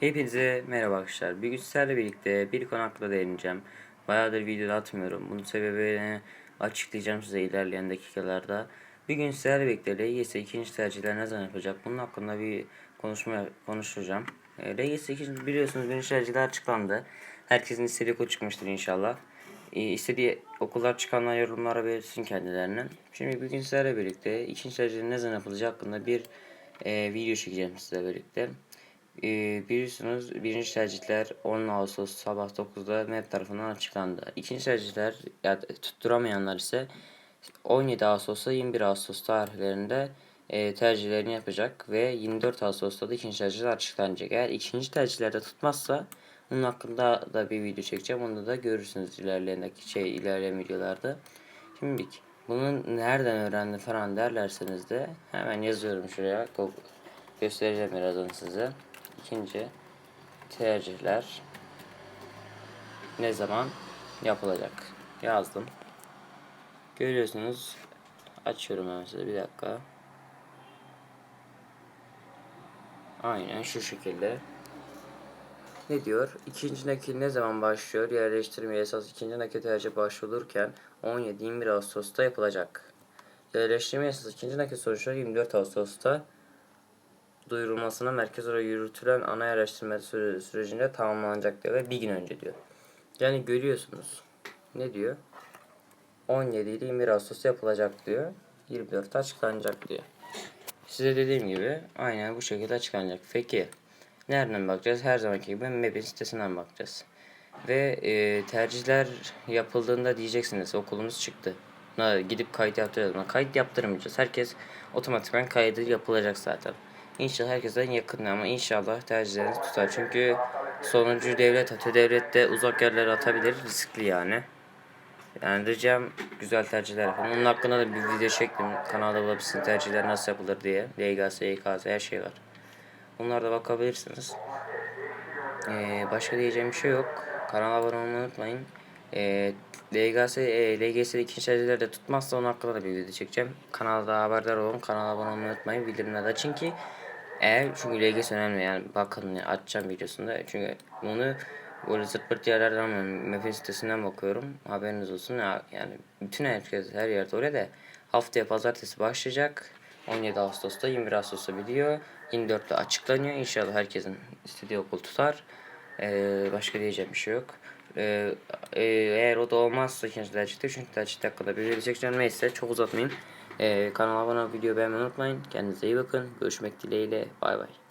Hepinize merhaba arkadaşlar. Bir gün sizlerle birlikte bir konu hakkında değineceğim. Bayağıdır video atmıyorum. Bunun sebebini açıklayacağım size ilerleyen dakikalarda. Bir gün sizlerle birlikte LGS ikinci tercihler ne zaman yapacak? Bunun hakkında bir konuşma konuşacağım. E, LGS ikinci biliyorsunuz birinci tercihler açıklandı. Herkesin istediği okul çıkmıştır inşallah. E, istediği okullar çıkanlar yorumlara belirtsin kendilerine. Şimdi bir gün sizlerle birlikte ikinci tercihler ne zaman yapılacağı hakkında bir e, video çekeceğim sizle birlikte. Ee, biliyorsunuz birinci tercihler 10 Ağustos sabah 9'da MEP tarafından açıklandı. İkinci tercihler ya, tutturamayanlar ise 17 Ağustos'ta 21 Ağustos tarihlerinde e, tercihlerini yapacak ve 24 Ağustos'ta da ikinci tercihler açıklanacak. Eğer ikinci tercihlerde tutmazsa bunun hakkında da bir video çekeceğim. Onu da görürsünüz ilerleyen şey ilerleyen videolarda. Şimdi bunun nereden öğrendi falan derlerseniz de hemen yazıyorum şuraya. Göstereceğim birazdan size ikinci tercihler ne zaman yapılacak yazdım. Görüyorsunuz açıyorum hemen size bir dakika. Aynen şu şekilde. Ne diyor? İkinci nakil ne zaman başlıyor? Yerleştirmeye esas ikinci nakil tercih başvurulurken 17-21 Ağustos'ta yapılacak. Yerleştirme esas ikinci nakil sonuçları 24 Ağustos'ta duyurulmasına merkez oraya yürütülen ana araştırma süre, sürecinde tamamlanacak diyor ve bir gün önce diyor. Yani görüyorsunuz. Ne diyor? 17 ile 21 Ağustos yapılacak diyor. 24 açıklanacak diyor. Size dediğim gibi aynen bu şekilde açıklanacak. Peki nereden bakacağız? Her zamanki gibi MEB'in sitesinden bakacağız. Ve e, tercihler yapıldığında diyeceksiniz okulumuz çıktı. Na, gidip kayıt yaptıracağız. Kayıt yaptırmayacağız. Herkes otomatikman kaydı yapılacak zaten. İnşallah herkesten yakın ama inşallah tercihleriniz tutar. Çünkü sonuncu devlet atıyor. Devlet de uzak yerlere atabilir. Riskli yani. Yani ricam güzel tercihler yapın. Onun hakkında da bir video çektim. Kanalda bulabilirsiniz tercihler nasıl yapılır diye. LGS, YKS her şey var. Bunlarda bakabilirsiniz. Ee, başka diyeceğim bir şey yok. Kanala abone olmayı unutmayın. Ee, LGS, e, ikinci tercihler de tutmazsa onun hakkında da bir video çekeceğim. Kanalda haberdar olun. Kanala abone olmayı unutmayın. Bildirimleri açın ki eğer çünkü LGS önemli yani bakın açacağım videosunda çünkü bunu böyle zırt pırt yerlerden almıyorum. MEF'in sitesinden bakıyorum. Haberiniz olsun. Ya, yani bütün herkes her yerde oraya da haftaya pazartesi başlayacak. 17 Ağustos'ta 21 Ağustos'ta biliyor. 24'te açıklanıyor. İnşallah herkesin istediği okul tutar. Ee, başka diyeceğim bir şey yok. Ee, e, eğer o da olmazsa ikinci tercihte çünkü tercih dakikada bir video çekeceğim. Neyse çok uzatmayayım. Ee, kanala abone olup video beğenmeyi unutmayın. Kendinize iyi bakın. Görüşmek dileğiyle. Bay bay.